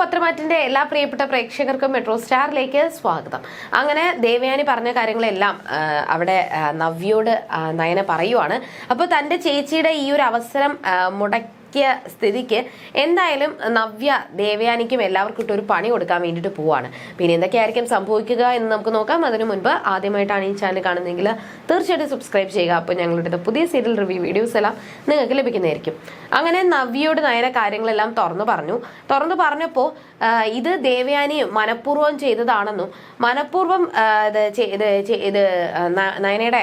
പത്രമാറ്റിന്റെ എല്ലാ പ്രിയപ്പെട്ട പ്രേക്ഷകർക്കും മെട്രോ സ്റ്റാറിലേക്ക് സ്വാഗതം. അങ്ങനെ ദേവയാനി പറഞ്ഞ കാര്യങ്ങളെല്ലാം അവിടെ നവ്യോട് നയന പറയുവാണ്. അപ്പോൾ തന്റെ ചേച്ചിയുടെ ഈ ഒരു അവസരം ആ, മുടക്കിയ സ്ഥിതിക്ക് എന്തായാലും നവ്യ ദേവയാനിക്കും എല്ലാവർക്കും ഇട്ട് ഒരു പണി കൊടുക്കാൻ വേണ്ടിയിട്ട് പോവാണ്. പിന്നെ എന്തൊക്കെയായിരിക്കും സംഭവിക്കുക എന്ന് നമുക്ക് നോക്കാം. അതിനു മുൻപ് ആദ്യമായിട്ടാണ് ഈ ചാനൽ കാണുന്നതെങ്കിൽ തീർച്ചയായിട്ടും സബ്സ്ക്രൈബ് ചെയ്യുക. അപ്പോൾ ഞങ്ങളുടെ പുതിയ സീരിയൽ റിവ്യൂ വീഡിയോസ് എല്ലാം നിങ്ങൾക്ക് ലഭിക്കുന്നതായിരിക്കും. അങ്ങനെ നവ്യയോട് നയന കാര്യങ്ങളെല്ലാം തുറന്നു പറഞ്ഞു. തുറന്നു പറഞ്ഞപ്പോൾ ഇത് ദേവയാനി മനഃപൂർവം ചെയ്തതാണെന്നും മനഃപൂർവം ഇത് നയനയുടെ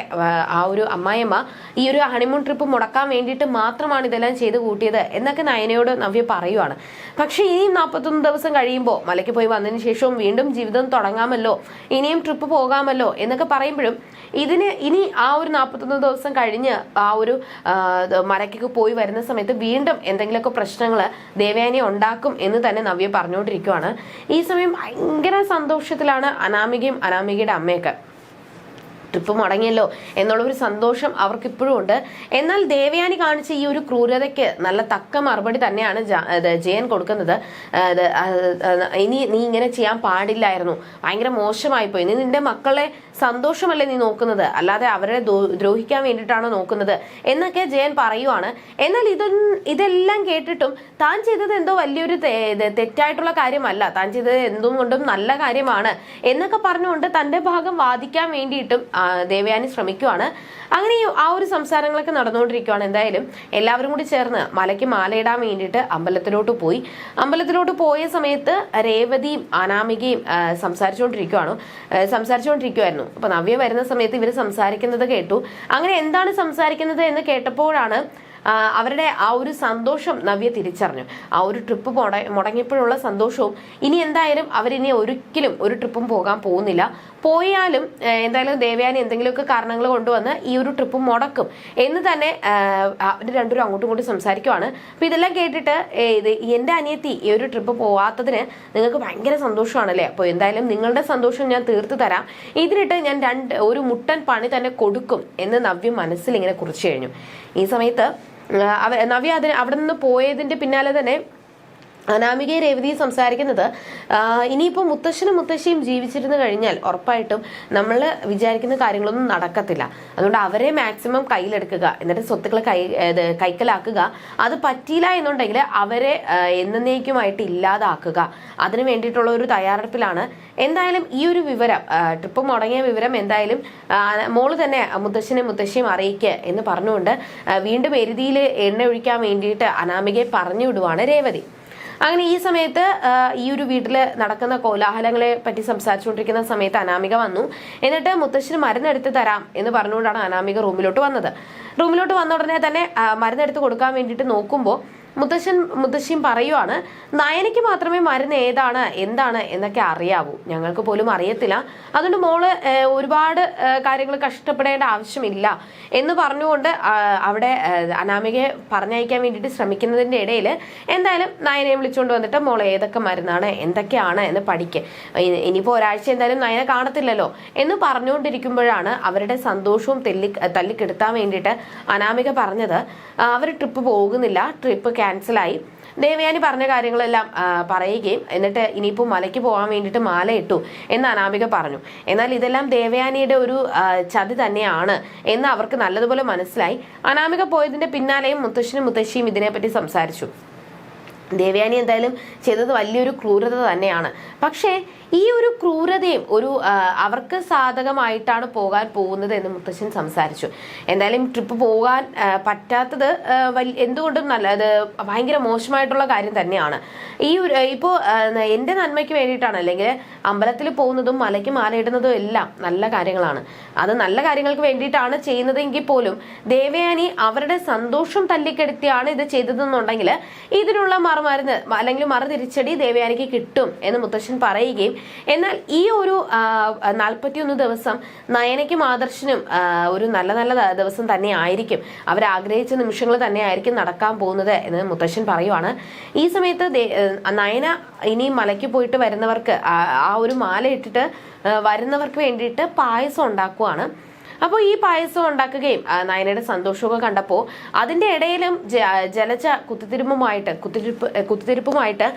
ആ, ഒരു അമ്മായിയമ്മ ഈ ഒരു ഹണിമൂൺ ട്രിപ്പ് മുടക്കാൻ വേണ്ടിയിട്ട് മാത്രമാണ് ഇതെല്ലാം ചെയ്ത് കൂട്ടിയത്. എന്നൊക്കെ നയനയോട് നവ്യ പറയുവാണ്. പക്ഷേ ഇനിയും നാൽപ്പത്തൊന്ന് ദിവസം കഴിയുമ്പോൾ മലയ്ക്ക് പോയി വന്നതിന് ശേഷവും വീണ്ടും ജീവിതം തുടങ്ങാമല്ലോ ഇനിയും ട്രിപ്പ് പോകാമല്ലോ എന്നൊക്കെ പറയുമ്പോഴും ഇതിന് ഇനി ആ ഒരു നാൽപ്പത്തൊന്ന് ദിവസം കഴിഞ്ഞ് ആ ഒരു മലയ്ക്കൊക്കെ പോയി വരുന്ന സമയത്ത് വീണ്ടും എന്തെങ്കിലുമൊക്കെ പ്രശ്നങ്ങൾ ദേവയാനി ഉണ്ടാക്കും എന്ന് തന്നെ നവ്യ പറഞ്ഞുകൊണ്ടിരിക്കുവാണ്. ഈ സമയം ഭയങ്കര സന്തോഷത്തിലാണ് അനാമികയും അനാമികയുടെ അമ്മയൊക്കെ. ട്രിപ്പ് മുടങ്ങിയല്ലോ എന്നുള്ള ഒരു സന്തോഷം അവർക്ക് ഇപ്പോഴും ഉണ്ട്. എന്നാൽ ദേവയാനി കാണിച്ച ഈ ഒരു ക്രൂരതയ്ക്ക് നല്ല തക്ക മറുപടി തന്നെയാണ് ജയൻ കൊടുക്കുന്നത്. ഇനി നീ ഇങ്ങനെ ചെയ്യാൻ പാടില്ലായിരുന്നു. ഭയങ്കര മോശമായി പോയി നീ നിന്റെ മക്കളെ സന്തോഷമല്ലേ നീ നോക്കുന്നത്? അല്ലാതെ അവരെ ദ്രോഹിക്കാൻ വേണ്ടിയിട്ടാണോ നോക്കുന്നത്? എന്നൊക്കെ ജയൻ പറയുവാണ്. എന്നാൽ ഇതൊന്നും ഇതെല്ലാം കേട്ടിട്ടും താൻ ചെയ്തത് എന്തോ വലിയൊരു തെറ്റായിട്ടുള്ള കാര്യമല്ല. താൻ ചെയ്തത് എന്തും കൊണ്ടും നല്ല കാര്യമാണ്. എന്നൊക്കെ പറഞ്ഞുകൊണ്ട് തന്റെ ഭാഗം വാദിക്കാൻ വേണ്ടിയിട്ടും ദേവയാനി ശ്രമിക്കുവാണ്. അങ്ങനെ ആ ഒരു സംസാരങ്ങളൊക്കെ നടന്നുകൊണ്ടിരിക്കുവാണ്. എന്തായാലും എല്ലാവരും കൂടി ചേർന്ന് മലയ്ക്ക് മാലയിടാൻ വേണ്ടിയിട്ട് അമ്പലത്തിലോട്ട് പോയി. അമ്പലത്തിലോട്ട് പോയ സമയത്ത് രേവതിയും അനാമികയും സംസാരിച്ചുകൊണ്ടിരിക്കുവാണ്. സംസാരിച്ചുകൊണ്ടിരിക്കുവായിരുന്നു. അപ്പൊ നവ്യ വരുന്ന സമയത്ത് ഇവർ സംസാരിക്കുന്നത് കേട്ടു. അങ്ങനെ എന്താണ് സംസാരിക്കുന്നത് എന്ന് കേട്ടപ്പോഴാണ് അവരുടെ ആ ഒരു സന്തോഷം നവ്യ തിരിച്ചറിഞ്ഞു. ആ ഒരു ട്രിപ്പ് മുട മുടങ്ങിയപ്പോഴുള്ള സന്തോഷവും ഇനി എന്തായാലും അവരിനി ഒരിക്കലും ഒരു ട്രിപ്പും പോകാൻ പോകുന്നില്ല. പോയാലും എന്തായാലും ദേവയാനി എന്തെങ്കിലുമൊക്കെ കാരണങ്ങൾ കൊണ്ടുവന്ന് ഈ ഒരു ട്രിപ്പ് മുടക്കും എന്ന് തന്നെ അവർ രണ്ടുപേരും അങ്ങോട്ടും ഇങ്ങോട്ടും സംസാരിക്കുവാണ്. അപ്പൊ ഇതെല്ലാം കേട്ടിട്ട് ഇത് എന്റെ അനിയത്തി ഈ ഒരു ട്രിപ്പ് പോവാത്തതിന് നിങ്ങൾക്ക് ഭയങ്കര സന്തോഷമാണല്ലേ? അപ്പോൾ എന്തായാലും നിങ്ങളുടെ സന്തോഷം ഞാൻ തീർത്തു തരാം. ഇതിനിട്ട് ഞാൻ രണ്ട് ഒരു മുട്ടൻ പണി തന്നെ കൊടുക്കും എന്ന് നവ്യം മനസ്സിൽ ഇങ്ങനെ കുറിച്ചു കഴിഞ്ഞു. ഈ സമയത്ത് നവ്യ അതിന് അവിടെ നിന്ന് പോയതിന്റെ പിന്നാലെ തന്നെ അനാമികയെ രേവതി സംസാരിക്കുന്നത് ഇനിയിപ്പോൾ മുത്തശ്ശനും മുത്തശ്ശിയും ജീവിച്ചിരുന്നു കഴിഞ്ഞാൽ ഉറപ്പായിട്ടും നമ്മൾ വിചാരിക്കുന്ന കാര്യങ്ങളൊന്നും നടക്കത്തില്ല. അതുകൊണ്ട് അവരെ മാക്സിമം കയ്യിലെടുക്കുക എന്നിട്ട് സ്വത്തുക്കൾ കൈ കൈക്കലാക്കുക. അത് പറ്റിയില്ല എന്നുണ്ടെങ്കിൽ അവരെ എന്നേക്കുമായിട്ട് ഇല്ലാതാക്കുക. അതിന് വേണ്ടിയിട്ടുള്ള ഒരു തയ്യാറെടുപ്പിലാണ്. എന്തായാലും ഈ ഒരു വിവരം ട്രിപ്പ് മുടങ്ങിയ വിവരം എന്തായാലും മോൾ തന്നെ മുത്തശ്ശനെ മുത്തശ്ശിയും അറിയിക്കുക എന്ന് പറഞ്ഞുകൊണ്ട് വീണ്ടും എരുതിയിൽ എണ്ണ ഒഴിക്കാൻ വേണ്ടിയിട്ട് അനാമികയെ പറഞ്ഞു വിടുവാണ് രേവതി. അങ്ങനെ ഈ സമയത്ത് ഈ ഒരു വീട്ടിൽ നടക്കുന്ന കോലാഹലങ്ങളെ പറ്റി സംസാരിച്ചുകൊണ്ടിരിക്കുന്ന സമയത്ത് അനാമിക വന്നു. എന്നിട്ട് മുത്തശ്ശന് മരുന്നെടുത്ത് തരാം എന്ന് പറഞ്ഞുകൊണ്ടാണ് അനാമിക റൂമിലോട്ട് വന്നത്. റൂമിലോട്ട് വന്ന ഉടനെ തന്നെ മരുന്നെടുത്ത് കൊടുക്കാൻ വേണ്ടിയിട്ട് നോക്കുമ്പോൾ മുത്തശ്ശൻ മുത്തശ്ശിയും പറയുവാണ് നയനയ്ക്ക് മാത്രമേ മരുന്ന് ഏതാണ് എന്താണ് എന്നൊക്കെ അറിയാവൂ. ഞങ്ങൾക്ക് പോലും അറിയത്തില്ല. അതുകൊണ്ട് മോൾ ഒരുപാട് കാര്യങ്ങൾ കഷ്ടപ്പെടേണ്ട ആവശ്യമില്ല. എന്ന് പറഞ്ഞുകൊണ്ട് അവിടെ അനാമികയെ പറഞ്ഞയക്കാൻ വേണ്ടിയിട്ട് ശ്രമിക്കുന്നതിന്റെ ഇടയിൽ എന്തായാലും നയനയെ വിളിച്ചുകൊണ്ട് വന്നിട്ട് മോൾ ഏതൊക്കെ മരുന്നാണ് എന്തൊക്കെയാണ് എന്ന് പഠിക്ക്. ഇനിയിപ്പോൾ ഇനിയിപ്പോ ഒരാഴ്ച എന്തായാലും നയനെ കാണത്തില്ലല്ലോ. എന്ന് പറഞ്ഞുകൊണ്ടിരിക്കുമ്പോഴാണ് അവരുടെ സന്തോഷവും തെല്ലി തല്ലിക്കെടുത്താൻ വേണ്ടിയിട്ട് അനാമിക പറഞ്ഞത്. അവർ ട്രിപ്പ് പോകുന്നില്ല. ട്രിപ്പ് ക്യാൻസലായി ദേവയാനി പറഞ്ഞ കാര്യങ്ങളെല്ലാം പറയുകയും എന്നിട്ട് ഇനിയിപ്പോൾ മലയ്ക്ക് പോകാൻ വേണ്ടിയിട്ട് മാല ഇട്ടു എന്ന് അനാമിക പറഞ്ഞു. എന്നാൽ ഇതെല്ലാം ദേവയാനിയുടെ ഒരു ചതി തന്നെയാണ് എന്ന് അവർക്ക് നല്ലതുപോലെ മനസ്സിലായി. അനാമിക പോയതിന്റെ പിന്നാലെയും മുത്തശ്ശനും മുത്തശ്ശിയും ഇതിനെപ്പറ്റി സംസാരിച്ചു. ദേവയാനി എന്തായാലും ചെയ്തത് വലിയൊരു ക്രൂരത തന്നെയാണ്. പക്ഷേ ഈ ഒരു ക്രൂരതയും ഒരു അവർക്ക് സാധകമായിട്ടാണ് പോകാൻ പോകുന്നത് എന്ന് മുത്തശ്ശൻ സംസാരിച്ചു. എന്തായാലും ട്രിപ്പ് പോകാൻ പറ്റാത്തത് എന്തുകൊണ്ടും നല്ല അത് ഭയങ്കര മോശമായിട്ടുള്ള കാര്യം തന്നെയാണ്. ഈ ഒരു ഇപ്പോൾ എന്റെ നന്മയ്ക്ക് വേണ്ടിയിട്ടാണ് അല്ലെങ്കിൽ അമ്പലത്തിൽ പോകുന്നതും മലയ്ക്ക് മാലയിടുന്നതും എല്ലാം നല്ല കാര്യങ്ങളാണ്. അത് നല്ല കാര്യങ്ങൾക്ക് വേണ്ടിയിട്ടാണ് ചെയ്യുന്നതെങ്കിൽ പോലും ദേവയാനി അവരുടെ സന്തോഷം തല്ലിക്കെടുത്തിയാണ് ഇത് ചെയ്തതെന്നുണ്ടെങ്കിൽ ഇതിനുള്ള മറുമരുന്ന് അല്ലെങ്കിൽ മറു തിരിച്ചടി ദേവയാനിക്ക് കിട്ടും എന്ന് മുത്തശ്ശൻ പറയുകയും എന്നാൽ ഈ ഒരു നാൽപ്പത്തിയൊന്ന് ദിവസം നയനയ്ക്കും ആദർശനും ഒരു നല്ല നല്ല ദിവസം തന്നെ ആയിരിക്കും. അവർ ആഗ്രഹിച്ച നിമിഷങ്ങൾ തന്നെ ആയിരിക്കും നടക്കാൻ പോകുന്നത് എന്ന് മുത്തശ്ശൻ പറയുവാണ്. ഈ സമയത്ത് നയന ഇനി മലയ്ക്ക് പോയിട്ട് വരുന്നവർക്ക് ആ ഒരു മാല ഇട്ടിട്ട് വരുന്നവർക്ക് വേണ്ടിയിട്ട് പായസം ഉണ്ടാക്കുവാണ്. അപ്പോൾ ഈ പായസം ഉണ്ടാക്കുകയും നയനയുടെ സന്തോഷമൊക്കെ കണ്ടപ്പോൾ അതിന്റെ ഇടയിലും ജ- ജലജ കുത്തിത്തിരിപ്പുമായിട്ട് കുത്തിരിപ്പ് കുത്തിത്തിരിപ്പുമായിട്ട്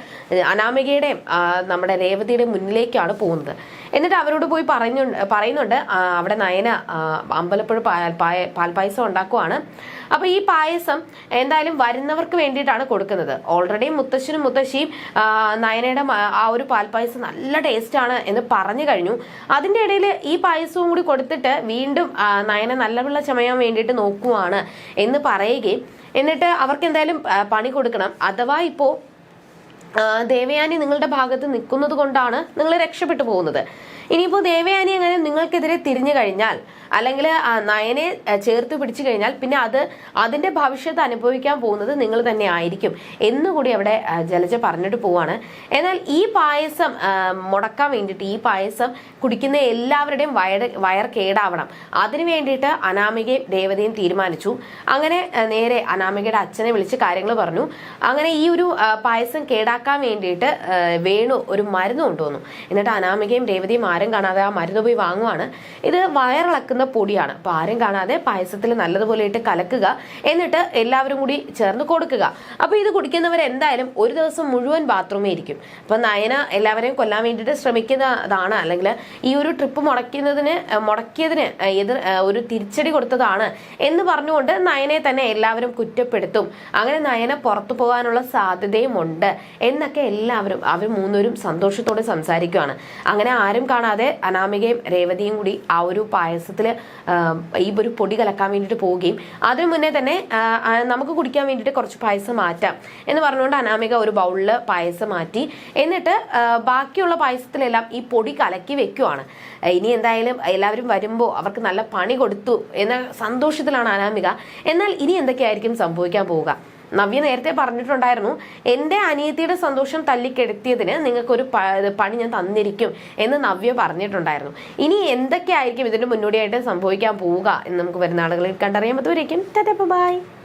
അനാമികയുടെയും നമ്മുടെ രേവതിയുടെ മുന്നിലേക്കാണ് പോകുന്നത്. എന്നിട്ട് അവരോട് പോയി പറഞ്ഞു പറയുന്നുണ്ട് അവിടെ നയന അമ്പലപ്പുഴ പാൽപായ പാൽപായസം ഉണ്ടാക്കുവാണ്. അപ്പോൾ ഈ പായസം എന്തായാലും വരുന്നവർക്ക് വേണ്ടിയിട്ടാണ് കൊടുക്കുന്നത്. ഓൾറെഡി മുത്തശ്ശനും മുത്തശ്ശിയും നയനയുടെ ആ ഒരു പാൽപായസം നല്ല ടേസ്റ്റ് ആണ് എന്ന് പറഞ്ഞു കഴിഞ്ഞു. അതിന്റെ ഇടയിൽ ഈ പായസവും കൂടി കൊടുത്തിട്ട് വീണ്ടും നയനെ നല്ല വെള്ള ചമയാൻ വേണ്ടിയിട്ട് നോക്കുവാണ് എന്ന് പറയുകയും എന്നിട്ട് അവർക്ക് എന്തായാലും പണി കൊടുക്കണം. അഥവാ ഇപ്പോ ദേവയാനി നിങ്ങളുടെ ഭാഗത്ത് നിൽക്കുന്നത് കൊണ്ടാണ് നിങ്ങൾ രക്ഷപ്പെട്ടു പോകുന്നത്. ഇനിയിപ്പോൾ ദേവയാനി അങ്ങനെ നിങ്ങൾക്കെതിരെ തിരിഞ്ഞു കഴിഞ്ഞാൽ അല്ലെങ്കിൽ നയനെ ചേർത്ത് പിടിച്ചു കഴിഞ്ഞാൽ പിന്നെ അത് അതിന്റെ ഭവിഷ്യത്ത് അനുഭവിക്കാൻ പോകുന്നത് നിങ്ങൾ തന്നെ ആയിരിക്കും എന്നുകൂടി അവിടെ ജലജ പറഞ്ഞിട്ട് പോവാണ്. എന്നാൽ ഈ പായസം മുടക്കാൻ വേണ്ടിയിട്ട് ഈ പായസം കുടിക്കുന്ന എല്ലാവരുടെയും വയർ വയർ കേടാവണം. അതിനു വേണ്ടിയിട്ട് അനാമികയും ദേവതയും തീരുമാനിച്ചു. അങ്ങനെ നേരെ അനാമികയുടെ അച്ഛനെ വിളിച്ച് കാര്യങ്ങൾ പറഞ്ഞു. അങ്ങനെ ഈ ഒരു പായസം കേടാക്കാൻ വേണ്ടിയിട്ട് വേണു ഒരു മരുന്ന് കൊണ്ടുവന്നു. എന്നിട്ട് അനാമികയും രേവതിയും ആരും കാണാതെ ആ മരുന്ന് പോയി വാങ്ങുവാണ്. ഇത് വയറിളക്കുന്ന പൊടിയാണ്. അപ്പൊ ആരും കാണാതെ പായസത്തിൽ നല്ലതുപോലെ ഇട്ട് കലക്കുക. എന്നിട്ട് എല്ലാവരും കൂടി ചേർന്ന് കൊടുക്കുക. അപ്പൊ ഇത് കുടിക്കുന്നവർ എന്തായാലും ഒരു ദിവസം മുഴുവൻ ബാത്റൂമിൽ ഇരിക്കും. അപ്പൊ നയന എല്ലാവരെയും കൊല്ലാൻ വേണ്ടിയിട്ട് ശ്രമിക്കുന്നതാണ്. അല്ലെങ്കിൽ ഈ ഒരു ട്രിപ്പ് മുടക്കുന്നതിന് മുടക്കിയതിന് എതിർ ഒരു തിരിച്ചടി കൊടുത്തതാണ് എന്ന് പറഞ്ഞുകൊണ്ട് നയനെ തന്നെ എല്ലാവരും കുറ്റപ്പെടുത്തും. അങ്ങനെ നയന പുറത്തു പോകാനുള്ള സാധ്യതയും ഉണ്ട് എന്നൊക്കെ എല്ലാവരും അവർ മൂന്നുപേരും സന്തോഷത്തോടെ സംസാരിക്കുകയാണ് അങ്ങനെ ആരും കാണാതെ അനാമികയും രേവതിയും കൂടി ആ ഒരു പായസത്തിൽ ഈ ഒരു പൊടി കലക്കാൻ വേണ്ടിയിട്ട് പോവുകയും അതിനു മുന്നേ തന്നെ നമുക്ക് കുടിക്കാൻ വേണ്ടിയിട്ട് കുറച്ച് പായസം മാറ്റാം എന്ന് പറഞ്ഞുകൊണ്ട് അനാമിക ഒരു ബൗളിൽ പായസം മാറ്റി. എന്നിട്ട് ബാക്കിയുള്ള പായസത്തിലെല്ലാം ഈ പൊടി കലക്കി വെക്കുവാണ്. ഇനി എന്തായാലും എല്ലാവരും വരുമ്പോൾ അവർക്ക് നല്ല പണി കൊടുത്തു എന്ന സന്തോഷത്തിലാണ് അനാമിക. എന്നാൽ ഇനി എന്തൊക്കെയായിരിക്കും സംഭവിക്കാൻ പോവുക? നവ്യ നേരത്തെ പറഞ്ഞിട്ടുണ്ടായിരുന്നു എന്റെ അനിയത്തിയുടെ സന്തോഷം തല്ലിക്കെടുത്തിയതിന് നിങ്ങൾക്കൊരു പണി ഞാൻ തന്നിരിക്കും എന്ന് നവ്യ പറഞ്ഞിട്ടുണ്ടായിരുന്നു. ഇനി എന്തൊക്കെയായിരിക്കും ഇതിന്റെ മുന്നോടിയായിട്ട് സംഭവിക്കാൻ പോവുക എന്ന് നമുക്ക് വരുന്ന ആളുകളിൽ കണ്ടറിയാൻ പറ്റുമായിരിക്കും ബൈ.